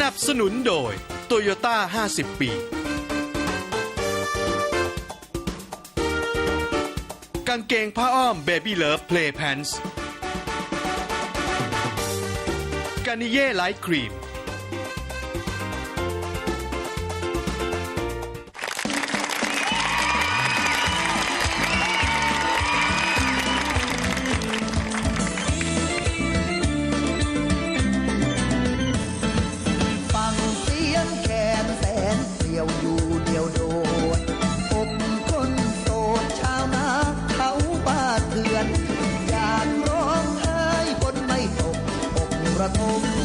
นับสนุนโดย โตโยต้า 50 ปี กางเกงผ้าอ้อม Baby Love Play Pants กานิเย่ไลท์ครีม ระทม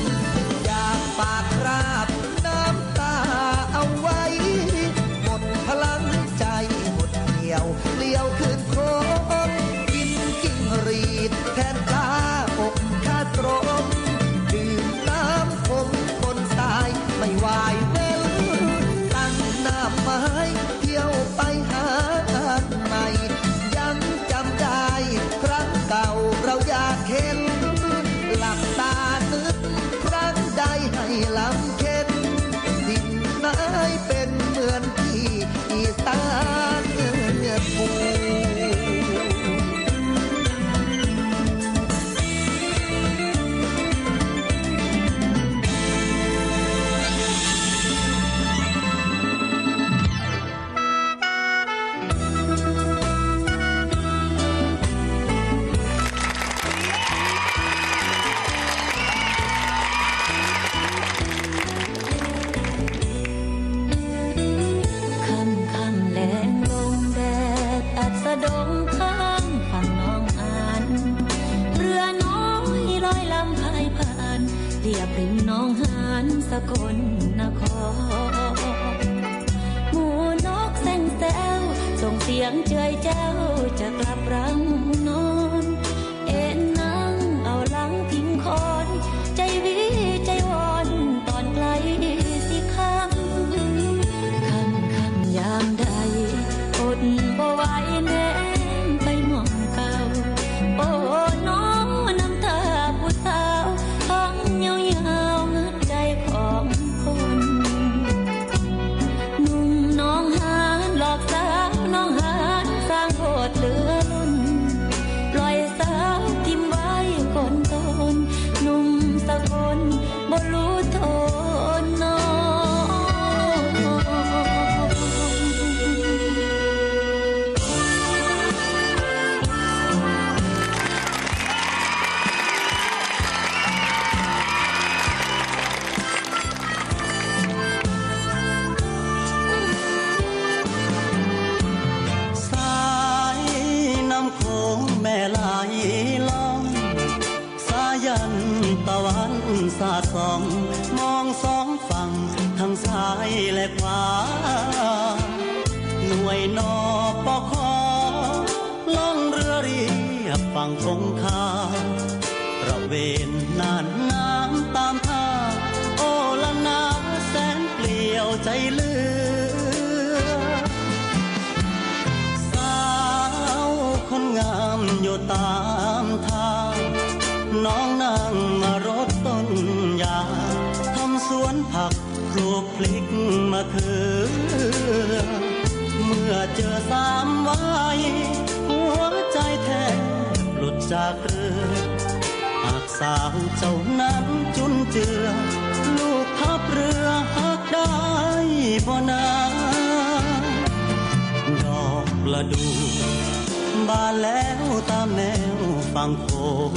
ฝั่งคงคาระเวนนานน้ำตามท่าโอละนาแสนเปลี่ยวใจเลือสาวคนงามอยู่ตามทางน้องนั่งมารถต้นยางทำสวนผักปลูกพลิกมะเขือเมื่อเจอสามไว้หัวใจแทบ ลุดจากเรือหากสาวเจ้านั้นจุนเจือ ลูกทับเรือหักได้บ่นาดอกประดู บานแล้วตามแนวฝั่งโขง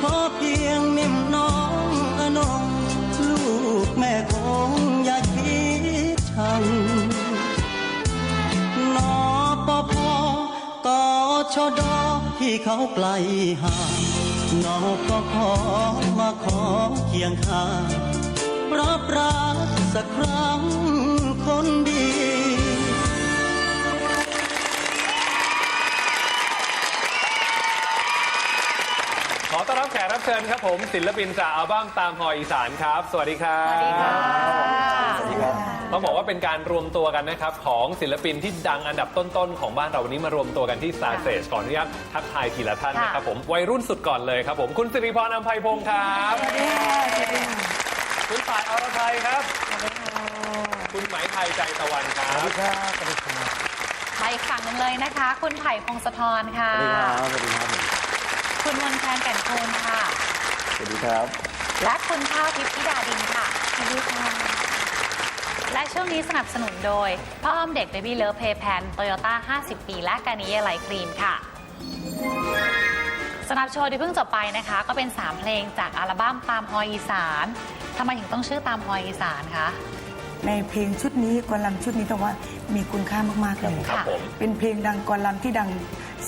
พอเพียงนิ่มน้องอนงลูกแม่คงอย่าคิดชัง ชดอที่เขาไกลห่างนอปอขอมาขอเคียงข้างรับรักสักครั้งคนดี กรับเชิญครับผมศิลปินจากอัลบั้มตามหออีสานครับ สวัสดีครับสวัสดีค่ะสวัสดีครับต้องบอกว่าเป็นการรวมตัวกันนะครับ ของศิลปินที่ดังอันดับต้นๆ ของบ้านเราวันนี้มารวมตัวกันที่ Star Stage ก่อนอนุญาตทักทายทีละท่านนะครับผมวัยรุ่นสุดก่อนเลยครับผมคุณสิริพรอัมไพพงศ์ครับคุณฝ่ายอรไทยครับคุณไหมไทยใจตะวันครับมาอีกฝั่งหนึงเลยนะคะ คุณไผ่พงศธรค่ะสวัสดีครับสวัสดีครับ คุณมนแคนแก่นคูณค่ะ สวัสดีครับ และคุณข้าวทิพย์ธิดาดินค่ะ สวัสดีค่ะ และช่วงนี้สนับสนุนโดยพ่ออ้อมเด็ก Baby Love Play Pan Toyota 50 ปีและกานิเยไลครีมค่ะสำหรับโชว์ที่เพิ่งจบไปนะคะ ก็เป็น 3 เพลงจากอัลบั้มตามฮอยอีสานทำไมถึงต้องชื่อตามฮอยอีสานคะ ในเพลงชุดนี้กอลัมชุดนี้ต้องว่ามีคุณค่ามากๆเลยครับผม เป็นเพลงดังกอลัมที่ดัง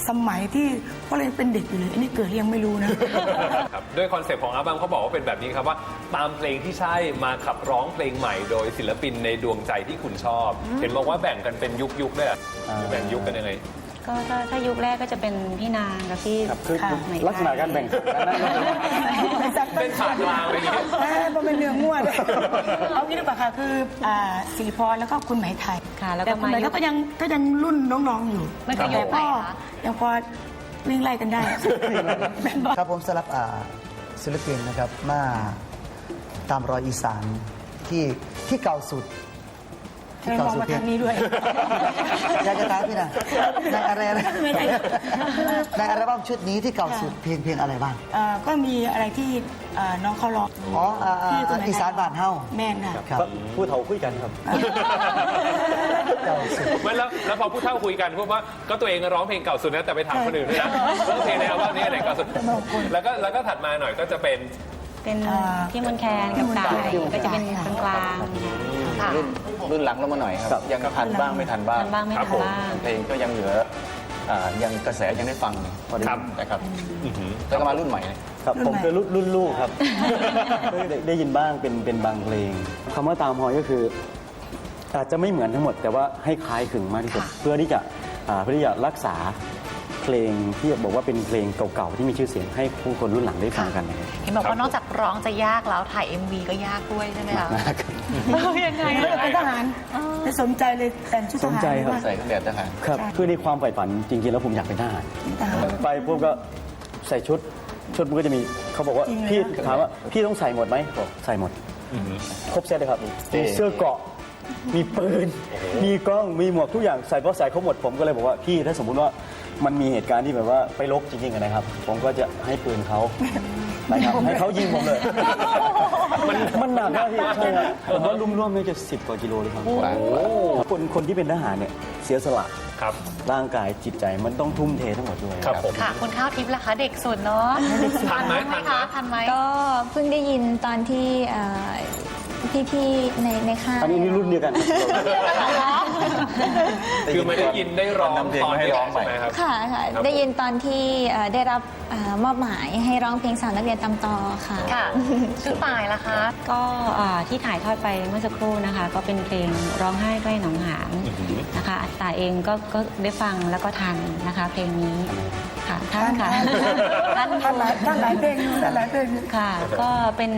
สมัยที่พวกเรายังเป็นเด็กอยู่เลยอันนี้เกิดยังไม่รู้นะ ครับด้วยคอนเซปต์ของอัลบั้มเขาบอกว่าเป็นแบบนี้ครับว่าตามเพลงที่ใช่มาขับร้องเพลงใหม่โดยศิลปินในดวงใจที่คุณชอบ เห็นบอกว่าแบ่งกันเป็นยุคยุคๆด้วยเหรอแบ่งยุคกันยังไง ก็ถ้าถ้ายุคแรกก็จะเป็นพี่นางกับพี่ครับคือค่ะลักษณะการแบ่งขันนั้นนะ เป็นฉากกลางเลยนี่แม่มันเป็นเรื่องมั่วเลย เอางี้ดีกว่าค่ะคืออ่าสิริพรแล้วก็คุณไหมไทยค่ะแล้วก็แต่คุณไหมมายุคก็ยังก็ยังรุ่นน้องๆอยู่ไม่เคยยุคไหนก็คะ ยังพอวิ่งไล่กันได้ ครับผมสำหรับอ่าศิลปินนะครับมาตามรอยอีสานที่ที่เก่าสุด ทำไมมองมาทางนี้ด้วย อยากจะถามพี่นะในอะไรนะในอัลบั้มชุดนี้ที่เก่าสุดเพลงเพลงอะไรบ้างอ่าก็มีอะไรที่อ่าน้องเขาร้องอ๋ออ่าอ่าที่คุณไหมไทยอีสานบ้านเฮา แม่นค่ะ ครับ ผู้เฒ่าคุยกันครับ เก่าสุด ไม่แล้วแล้วพอผู้เฒ่าคุยกันพวกว่าก็ตัวเองร้องเพลงเก่าสุดนะแต่ไปถามคนอื่นด้วยนะว่าเพลงในอัลบั้มนี้อันไหนเก่าสุดแล้วก็แล้วก็ถัดมาหน่อยก็จะเป็น เป็นอ่า พี่มนแคนกับกายพี่มนแคนก็จะเป็นค่ะกลางๆ ค่ะรุ่น รุ่นหลังลงมาหน่อยครับยังทันบ้างไม่ทันบ้างทันบ้างไม่ครัทับนผมบ้าง เพลงก็ยังเหลืออ่ายังกระแสยังได้ฟังพอดีครับ นะครับอื้อหือ แล้วก็มารุ่นใหม่ ครับรุ่นผมใหม่ คือรุ่นรุ่นลูกครับ ได้ได้ยินบ้างเป็นเป็นบางเพลงคำว่าตามหอยก็คือ อาจจะไม่เหมือนทั้งหมด แต่ว่าให้คล้ายคลึงมากที่สุดเพื่อที่จะอ่าเพื่อที่จะรักษาเพลงที่บอกว่าเป็นเพลงเก่าๆที่มีชื่อเสียงให้ผู้คนรุ่นหลังได้ฟังกันเห็นบอกว่านอกจากร้องจะยากแล้วถ่าย MV ก็ยากด้วยใช่ไหมคะเออ ยังไงเป็นทหารไม่สนใจเลยแต่งชุดทสนหารใจครับว่าใส่เครื่องแบบทหารครับคือในความใฝ่ฝันจริงๆแล้วผมอยากเป็นทหาร ทหาร ไปปุ๊บก็ใส่ชุด ชุดมันก็จะมีเขาบอกว่าจริงเหรอ พี่ถามว่าพี่ต้องใส่หมดไหมบอกใส่หมดครบเซตเลยครับมีเสื้อเกราะมีปืน มีกล้องมีหมวกทุกอย่างใส่พอใส่ครบหมดผมก็เลยบอกว่าพี่ถ้าสมมุติว่ามันมีเหตุการณ์ที่แบบว่าไปลบจริงๆอะนะครับ ผมก็จะให้ปืนเขา นะครับให้เขายิงผมเลย มันมันหนักมากพี่ใช่ครับผมว่าร่วมๆน่าจะสิบกว่ากิโลเลยครับคนคนที่เป็นทหารเนี่ยเสียสละครับ ร่างกายจิตใจมันต้องทุ่มเททั้งหมดด้วยครับผม ค่ะคุณข้าวทิพย์ล่ะคะเด็กสุดเนาะทันไหมไหมทันไหมคะทันไหมก็เพิ่งได้ยินตอนที่เอ่อพี่ๆในในค่ายอันนี้นี่รุ่นเดียวกัน คือไม่ได้ยินได้ร้องนำเพลงตอนมาให้นี้ร้องใช่ไหมครับ ค่ะค่ะครับได้ยินตอนที่เอ่อได้รับเอ่อมอบหมายให้ร้องเพลงสาวนักเรียนตำตอค่ะ ค่ะชื่อตายล่ะคะ ก็อ่าที่ถ่ายทอดไปเมื่อสักครู่นะคะ ก็เป็นเพลงร้องไห้ใกล้หนองหานนะคะอัตตาเองก็ก็ได้ฟังแล้วก็ทันนะคะ เพลงนี้ค่ะ ท่านค่ะท่านท่านหลายท่านหลายเพลงอยู่ท่านหลายเพลงอยู่ค่ะ ก็เป็น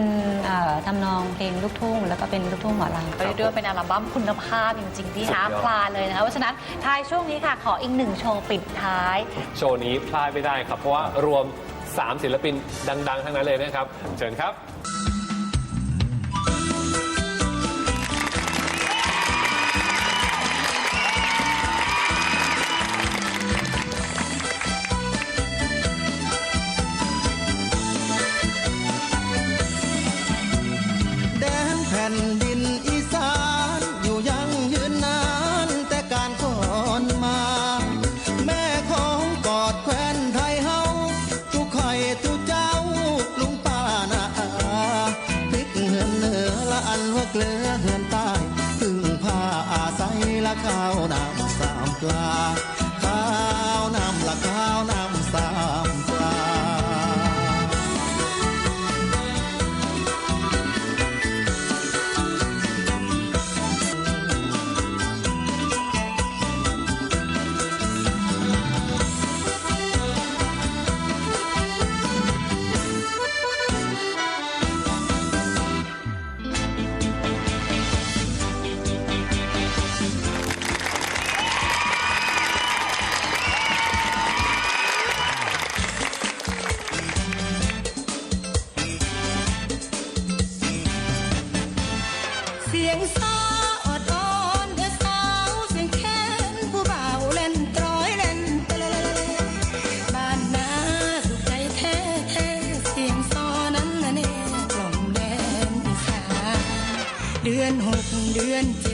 เอ่อทำนองเพลงลูกทุ่ง แล้วก็เป็นลูกทุ่งหมอลำก็เรียกได้ว่าเป็นอัลบั้มคุณภาพจริง ๆ ที่ห้ามพลาดเลยนะคะเพราะฉะนั้นท้ายช่วงนี้ค่ะ ขออีกหนึ่งโชว์ปิดท้าย โชว์นี้พลาดไม่ได้ครับ เพราะว่ารวม 3 ศิลปินดัง ๆ ทั้งนั้นเลยนะครับ เชิญครับ cao đàm sạm ca friend.